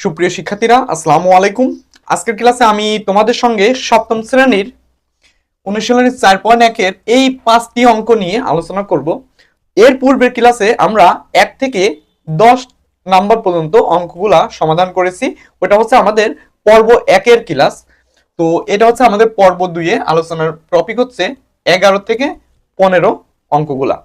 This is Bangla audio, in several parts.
সুপ্রিয় শিক্ষার্থীরা, আসসালামু আলাইকুম। আজকের ক্লাসে আমি তোমাদের সঙ্গে সপ্তম শ্রেণির অনুশীলনী চার পয়েন্ট একের এই পাঁচটি অঙ্ক নিয়ে আলোচনা করব। এর পূর্বের ক্লাসে আমরা এক থেকে দশ নাম্বার পর্যন্ত অঙ্কগুলা সমাধান করেছি। ওটা হচ্ছে আমাদের পর্ব একের ক্লাস। তো এটা হচ্ছে আমাদের পর্ব দুইয়ে আলোচনার টপিক হচ্ছে এগারো থেকে পনেরো অঙ্কগুলা।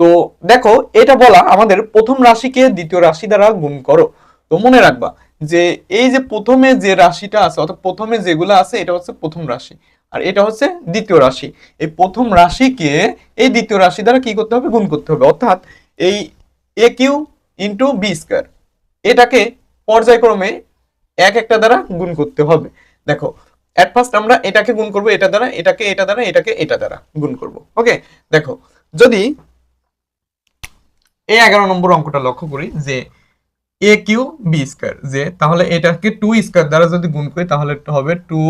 তো দেখো, এটা বলা আমাদের প্রথম রাশিকে দ্বিতীয় রাশি দ্বারা গুণ করো। তো মনে রাখবা যে এই যে প্রথমে যে রাশিটা আছে, অর্থাৎ প্রথমে যেগুলো আছে, এটা হচ্ছে প্রথম রাশি। আর এটা হচ্ছে দ্বিতীয় রাশি। এই প্রথম রাশিকে এই দ্বিতীয় রাশি দ্বারা কি করতে হবে? গুণ করতে হবে। অর্থাৎ এই A cube into B square এটাকে পর্যায়ক্রমে এক একটা দ্বারা গুণ করতে হবে। দেখো অ্যাট ফার্স্ট আমরা এটাকে গুণ করব, এটা দ্বারা, এটাকে এটা দ্বারা, এটাকে এটা দ্বারা গুণ করব। ওকে দেখো, যদি এই এগারো নম্বর অঙ্কটা লক্ষ্য করি, যে এ কিউ বি স্কোয়ার যে তাহলে এটাকে টু স্কোয়ার দ্বারা যদি গুণ করি, তাহলে হবে টু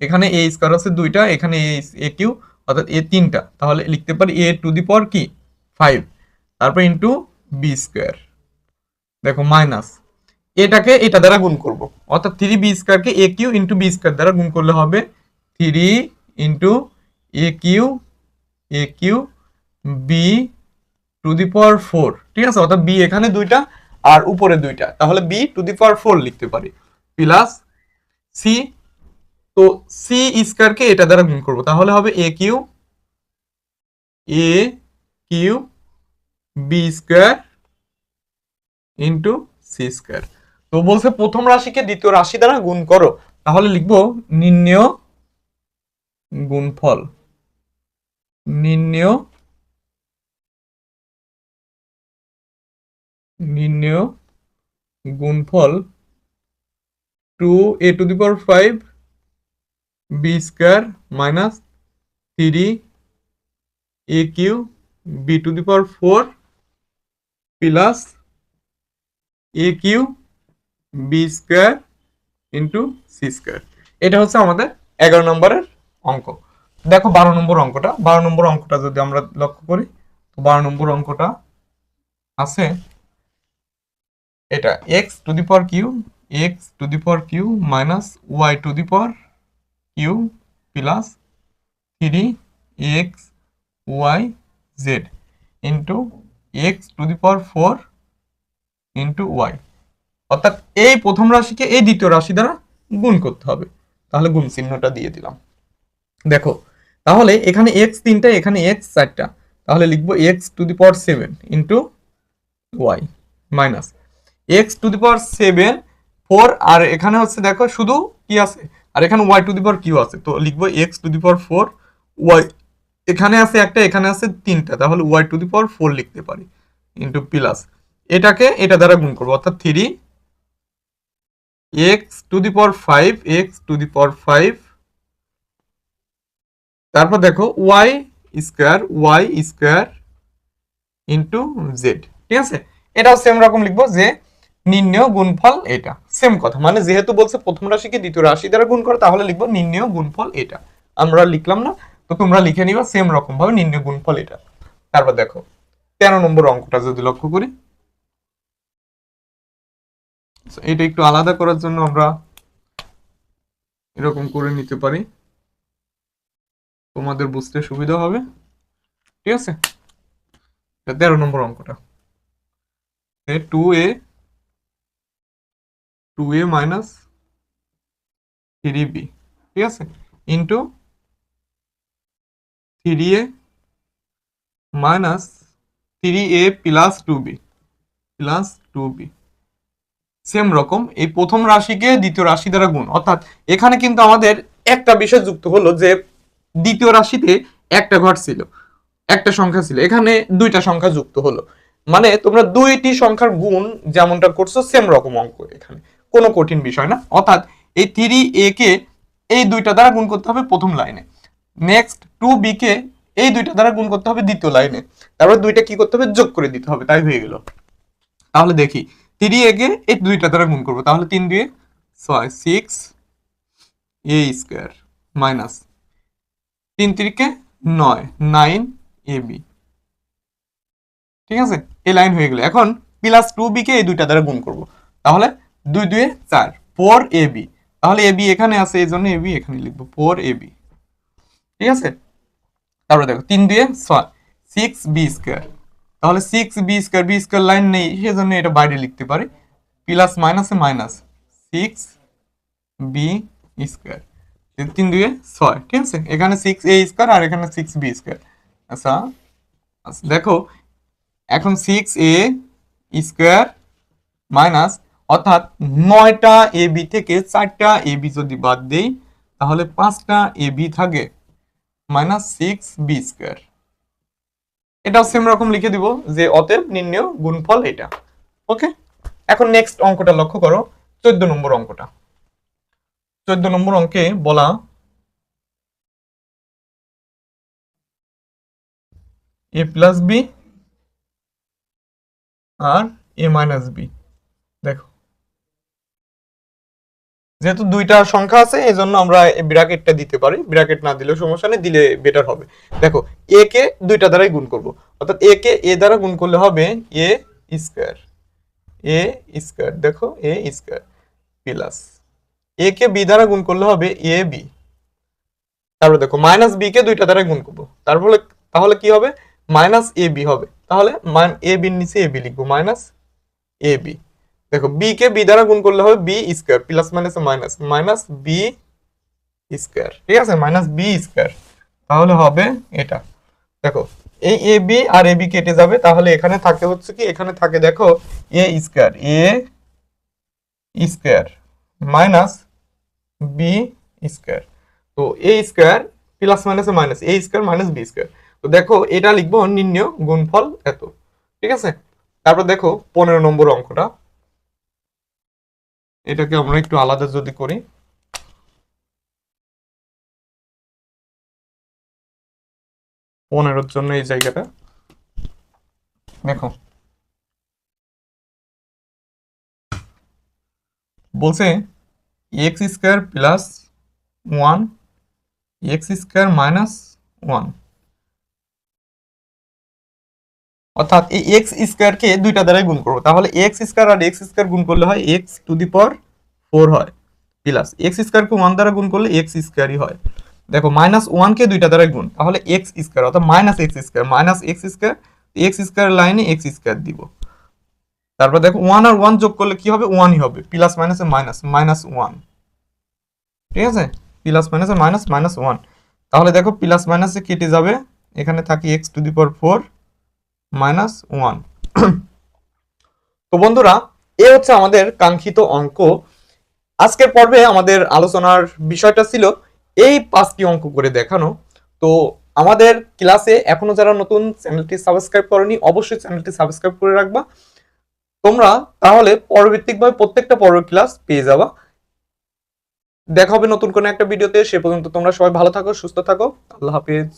এখানে এ স্কোয়ার আছে দুইটা, এখানে এ কিউ অর্থাৎ এ তিনটা। তাহলে লিখতে পারি এ টু দি পাওয়ার কি? ফাইভ তারপর ইন্টু বি স্কোয়ার দেখো মাইনাস এটাকে এটা দ্বারা গুণ করব। অর্থাৎ থ্রি বি স্কোয়ারকে A cube into B square দ্বারা গুণ করলে হবে three into A cube A cube B to the power four ঠিক আছে? অর্থাৎ বি এখানে দুইটা আর উপরে দুইটা, তাহলে B to the power four লিখতে পারি। প্লাস সি তো সি স্কোয়ারকে এটা দ্বারা গুণ করব, তাহলে হবে A cube A cube B square into C square তো বলছে প্রথম রাশিকে দ্বিতীয় রাশি দ্বারা গুণ করো, তাহলে লিখব নির্ণেয় গুণফল। নির্ণেয় নির্ণেয় গুণফল two A to the power five, B square minus three A cube, B to the power four plus A cube, B square into C square. এটা হচ্ছে আমাদের এগারো নম্বরের অঙ্ক। দেখো বারো নম্বর অঙ্কটা। বারো নম্বর অঙ্কটা যদি আমরা লক্ষ্য করি, তো বারো নম্বর অঙ্কটা আছে এটা X to the power cube X to the power cube minus Y to the power cube plus three X Y Z into X to the power four into Y অর্থাৎ এই প্রথম রাশিকে এই দ্বিতীয় রাশি দ্বারা গুণ করতে হবে। তাহলে গুণ চিহ্নটা দিয়ে দিলাম। দেখো, তাহলে এখানে এক্স তিনটা, এখানে এক্স চারটা। তাহলে লিখব X to the power seven into Y minus X to the power seven four আর এখানে হচ্ছে দেখো শুধু কি আছে? আর এখানে Y to the power cube আছে। তো লিখব X to the power four Y এখানে আছে একটা, এখানে আছে তিনটা। তাহলে Y to the power four লিখতে পারি ইন্টু প্লাস এটাকে এটা দ্বারা গুণ করব। অর্থাৎ three x to the power five x to the power five তারপর দেখো y square y square into z ঠিক আছে? এটাও সেম রকম লিখব যে নির্ণয় গুণফল এটা। সেম কথা। মানে যেহেতু বলছে প্রথম রাশিকে দ্বিতীয় রাশি দ্বারা গুণ করে, তাহলে লিখব নির্ণয় গুণফল এটা। আমরা লিখলাম না, তো তোমরা লিখে নিবা সেম রকম ভাবে নির্ণয় গুণফল এটা। তারপর দেখো, তেরো নম্বর অঙ্কটা যদি লক্ষ্য করি। এটা একটু আলাদা করার জন্য আমরা এরকম করে নিতে পারি। তোমাদের বুঝতে সুবিধা হবে। ঠিক আছে? তেরো নম্বর অঙ্কটা। Two a two a minus ঠিক আছে? Into three a minus three a plus two same রকম, এই প্রথম রাশিকে দ্বিতীয় রাশি দ্বারা গুণ। অর্থাৎ এখানে কিন্তু আমাদের একটা বিষয় যুক্ত হলো যে দ্বিতীয় রাশিতে একটা ঘর ছিল, একটা সংখ্যা ছিল, এখানে দুইটা সংখ্যা যুক্ত হলো। মানে তোমরা দুইটি সংখ্যার গুণ যেমনটা করছ সেম রকম অঙ্ক এখানে। কোনো কঠিন বিষয় না। অর্থাৎ এই থ্রি এ কে এই দুইটা দ্বারা গুণ করতে হবে প্রথম লাইনে নেক্সট টু বি কে এই দুইটা দ্বারা গুণ করতে হবে দ্বিতীয় লাইনে তারপর দুইটা কি করতে হবে? যোগ করে দিতে হবে। তাই হয়ে গেল। তাহলে দেখি থ্রি এ কে এই দুইটা দ্বারা গুণ করব। তাহলে তিন দিয়ে ছয় সিক্স এ স্কোয়ার মাইনাস তিন তিরিকে নয় নাইন এ বি ঠিক আছে? এই লাইন হয়ে গেল। এখন প্লাস টু বি কে এই দুইটা দ্বারা গুণ করব। তাহলে দুই দুয়ে চার। Four a, b. তাহলে এ, বি এখানে আছে, এই জন্য এ, বি এখানে লিখব। Four a, b. ঠিক আছে? তারপরে দেখো, তিন, দুয়ে ছয়। সিক্স বি স্কোয়ার তাহলে six b square b square line নেই, সেজন্য এটা বাইরে লিখতে পারি। প্লাস মাইনাসে মাইনাস সিক্স বি স্কোয়ার তিন দুয়ে ছয়। ঠিক আছে? এখানে সিক্স এ স্কোয়ার আর এখানে সিক্স বি স্কোয়ার আচ্ছা দেখো, এখন সিক্স এ স্কোয়ার মাইনাস অর্থাৎ নয়টা এ বি থেকে চারটা এ বি যদি বাদ দেই, তাহলে পাঁচটা এ বি থাকে মাইনাস সিক্স বি স্কোয়ার এটাও সেম রকম লিখে দিব যে অতএব নির্ণয় গুণফল এটা। ওকে এখন নেক্সট অঙ্কটা লক্ষ্য করো, চোদ্দ নম্বর অঙ্কটা। চোদ্দ নম্বর অঙ্কে বলা এ প্লাস বি আর এ মাইনাস বি দেখো যেহেতু দুইটা সংখ্যা আছে এই জন্য আমরা ব্র্যাকেটটা দিতে পারি। ব্র্যাকেট না দিলেও সমস্যা নেই, দিলে বেটার হবে। দেখো এ কে দুইটা দ্বারাই গুণ করব। অর্থাৎ এ কে এ দ্বারা গুণ করলে হবে এ স্কোয়ার এ স্কোয়ার দেখো এ স্কোয়ার প্লাস এ কে বি দ্বারা গুণ করলে হবে এ বি তারপরে দেখো মাইনাস বি কে দুইটা দ্বারা গুণ করব। তারপরে তাহলে কি হবে? মাইনাস এ বি হবে। তাহলে এ বির নিচে এ বি লিখব মাইনাস এ বি দেখো বি কে বি দ্বারা গুণ করলে হবে b square plus minus minus minus b square ঠিক আছে? মাইনাস বি স্কোয়ার তাহলে হবে এটা। দেখো, এই এ বি আর এ বি কেটে যাবে, তাহলে এখানে থাকে হচ্ছে কি, এখানে থাকে দেখো a square a square minus b square তো এ স্কোয়ার প্লাস মাইনাসে minus a square minus b square তো দেখো, এটা লিখব নির্ণয় গুণফল এত, ঠিক আছে? তারপর দেখো, পনেরো নম্বর অঙ্কটা এটাকে আমরা একটু আলাদা যদি করি। পনেরোর জন্য এই জায়গাটা। দেখো। বলছে x square plus one x square minus one অর্থাৎ এই এক্স স্কোয়ারকে দুইটা দ্বারাই গুণ করব। তাহলে এক্স স্কোয়ার আর এক্স স্কোয়ার গুণ করলে হয় x to the power four হয়। প্লাস এক্স স্কোয়ারকে ওয়ান দ্বারা গুণ করলে এক্স স্কোয়ারই হয়। দেখো মাইনাস ওয়ানকে দুইটা দ্বারাই গুণ। তাহলে এক্স স্কোয়ার অর্থাৎ minus x square minus x square x square লাইনে এক্স স্কোয়ার দিব। তারপর দেখো ওয়ান আর ওয়ান যোগ করলে কি হবে? ওয়ানই হবে। প্লাস মাইনাসে মাইনাস মাইনাস ওয়ান ঠিক আছে? প্লাস মাইনাসে মাইনাস মাইনাস ওয়ান তাহলে দেখো প্লাস মাইনাসে কেটে যাবে। এখানে থাকে x to the power four minus one. তো বন্ধুরা, এ হচ্ছে আমাদের কাঙ্ক্ষিত অঙ্ক। আজকের পর্বে আমাদের আলোচনার বিষয়টা ছিল এই পাঁচটি অঙ্ক করে দেখানো। তো আমাদের ক্লাসে এখনও যারা নতুন, চ্যানেলটি সাবস্ক্রাইব করনি, অবশ্যই চ্যানেলটি সাবস্ক্রাইব করে রাখবা। তোমরা তাহলে পরবর্তীভাবে প্রত্যেকটা পর্ব ক্লাস পেয়ে যাবা। দেখা হবে নতুন কোনো একটা ভিডিওতে। সে পর্যন্ত তোমরা সবাই ভালো থাকো, সুস্থ থাকো। আল্লাহ হাফিজ।